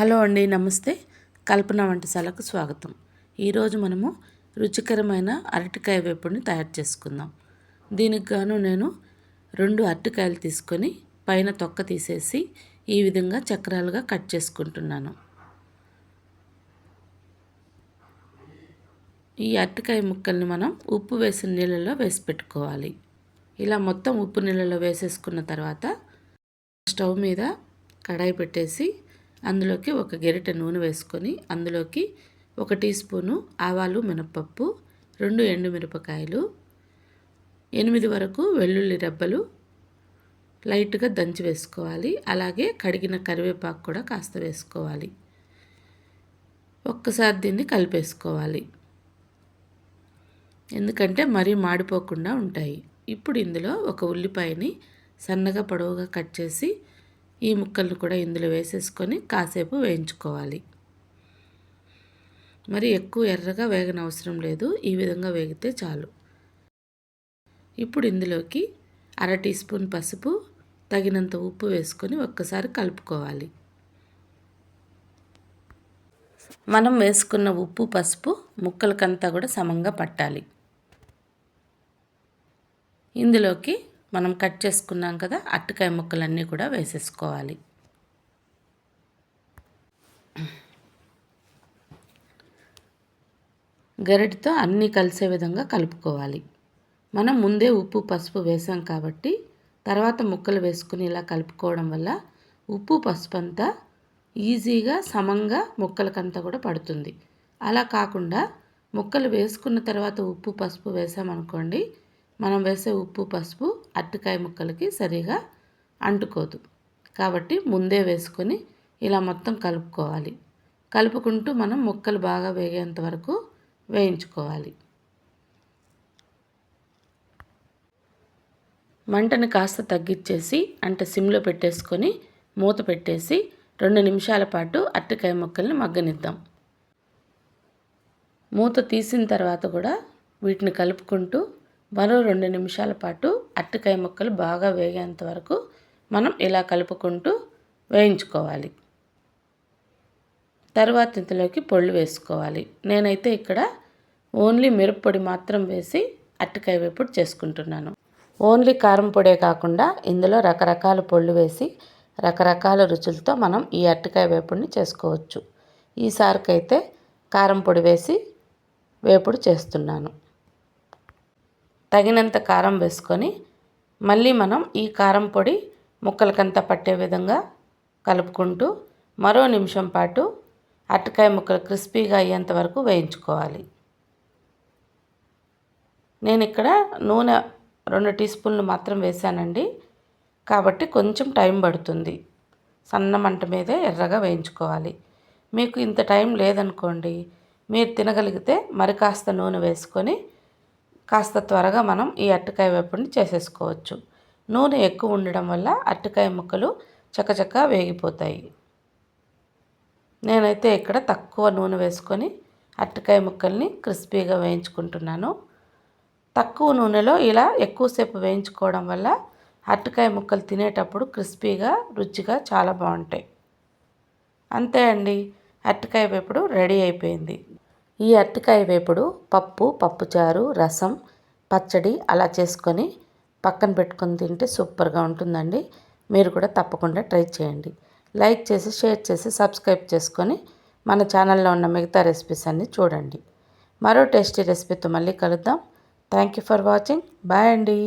Hello అండి నమస్తే. కల్పన వంటశాలకు స్వాగతం. ఈరోజు మనము రుచికరమైన అరటికాయ వేపుడిని తయారు చేసుకుందాం. దీనికి గాను నేను రెండు అరటికాయలు తీసుకొని పైన తొక్క తీసేసి ఈ విధంగా చక్రాలుగా కట్ చేసుకుంటున్నాను. ఈ అరటికాయ ముక్కల్ని మనం ఉప్పు వేసిన నీళ్ళలో వేసి పెట్టుకోవాలి. ఇలా మొత్తం ఉప్పు నీళ్ళలో వేసేసుకున్న తర్వాత స్టవ్ మీద కడాయి పెట్టేసి అందులోకి ఒక గెరిట నూనె వేసుకొని అందులోకి ఒక టీ స్పూను ఆవాలు మినప్పప్పు రెండు ఎండుమిరపకాయలు ఎనిమిది వరకు వెల్లుల్లి రెబ్బలు లైట్గా దంచి వేసుకోవాలి. అలాగే కడిగిన కరివేపాకు కూడా కాస్త వేసుకోవాలి. ఒక్కసారి దీన్ని కలిపేసుకోవాలి. ఎందుకంటే మరీ మాడిపోకుండా ఉంటాయి. ఇప్పుడు ఇందులో ఒక ఉల్లిపాయని సన్నగా పొడవుగా కట్ చేసి ఈ ముక్కలను కూడా ఇందులో వేసేసుకొని కాసేపు వేయించుకోవాలి. మరి ఎక్కువ ఎర్రగా వేగనవసరం లేదు. ఈ విధంగా వేగితే చాలు. ఇప్పుడు ఇందులోకి అర టీ స్పూన్ పసుపు తగినంత ఉప్పు వేసుకొని ఒక్కసారి కలుపుకోవాలి. మనం వేసుకున్న ఉప్పు పసుపు ముక్కలకంతా కూడా సమంగా పట్టాలి. ఇందులోకి మనం కట్ చేసుకున్నాం కదా అట్టకాయ ముక్కలన్నీ కూడా వేసేసుకోవాలి. గరిటితో అన్నీ కలిసే విధంగా కలుపుకోవాలి. మనం ముందే ఉప్పు పసుపు వేసాం కాబట్టి తర్వాత ముక్కలు వేసుకుని ఇలా కలుపుకోవడం వల్ల ఉప్పు పసుపు అంతా ఈజీగా సమంగా ముక్కలకంతా కూడా పడుతుంది. అలా కాకుండా ముక్కలు వేసుకున్న తర్వాత ఉప్పు పసుపు వేసామనుకోండి మనం వేసే ఉప్పు పసుపు అరటికాయ ముక్కలకి సరిగా అంటుకోదు. కాబట్టి ముందే వేసుకొని ఇలా మొత్తం కలుపుకోవాలి. కలుపుకుంటూ మనం ముక్కలు బాగా వేగేంత వరకు వేయించుకోవాలి. మంటను కాస్త తగ్గించేసి అంటే సిమ్లో పెట్టేసుకొని మూత పెట్టేసి రెండు నిమిషాల పాటు అరటికాయ ముక్కల్ని మగ్గనిద్దాం. మూత తీసిన తర్వాత కూడా వీటిని కలుపుకుంటూ మరో రెండు నిమిషాల పాటు అరటికాయ ముక్కలు బాగా వేగేంత వరకు మనం ఇలా కలుపుకుంటూ వేయించుకోవాలి. తర్వాత ఇంతలోకి పొళ్ళు వేసుకోవాలి. నేనైతే ఇక్కడ ఓన్లీ మిరప్పొడి మాత్రం వేసి అరటికాయ వేపుడు చేసుకుంటున్నాను. ఓన్లీ కారం పొడే కాకుండా ఇందులో రకరకాల పొళ్ళు వేసి రకరకాల రుచులతో మనం ఈ అరటికాయ వేపుడిని చేసుకోవచ్చు. ఈసారికైతే కారం పొడి వేసి వేపుడు చేస్తున్నాను. తగినంత కారం వేసుకొని మళ్ళీ మనం ఈ కారం పొడి ముక్కలకంతా పట్టే విధంగా కలుపుకుంటూ మరో నిమిషం పాటు అరటికాయ ముక్కలు క్రిస్పీగా అయ్యేంత వరకు వేయించుకోవాలి. నేను ఇక్కడ నూనె రెండు టీ స్పూన్లు మాత్రం వేసానండి కాబట్టి కొంచెం టైం పడుతుంది. సన్న మంట మీదే ఎర్రగా వేయించుకోవాలి. మీకు ఇంత టైం లేదనుకోండి మీరు తినగలిగితే మరి కాస్త నూనె వేసుకొని కాస్త త్వరగా మనం ఈ అరటికాయ వేపుడిని చేసేసుకోవచ్చు. నూనె ఎక్కువ ఉండడం వల్ల అరటికాయ ముక్కలు చకచక వేగిపోతాయి. నేనైతే ఇక్కడ తక్కువ నూనె వేసుకొని అరటికాయ ముక్కల్ని క్రిస్పీగా వేయించుకుంటున్నాను. తక్కువ నూనెలో ఇలా ఎక్కువసేపు వేయించుకోవడం వల్ల అరటికాయ ముక్కలు తినేటప్పుడు క్రిస్పీగా రుచిగా చాలా బాగుంటాయి. అంతే అండి. అరటికాయ వేపుడు రెడీ అయిపోయింది. ఈ అరటికాయ వేపుడు పప్పు పప్పుచారు రసం పచ్చడి అలా చేసుకొని పక్కన పెట్టుకొని తింటే సూపర్గా ఉంటుందండి. మీరు కూడా తప్పకుండా ట్రై చేయండి. లైక్ చేసి షేర్ చేసి సబ్స్క్రైబ్ చేసుకొని మన ఛానల్లో ఉన్న మిగతా రెసిపీస్ అన్నీ చూడండి. మరో టేస్టీ రెసిపీతో మళ్ళీ కలుద్దాం. Thank you for watching. Bye అండి.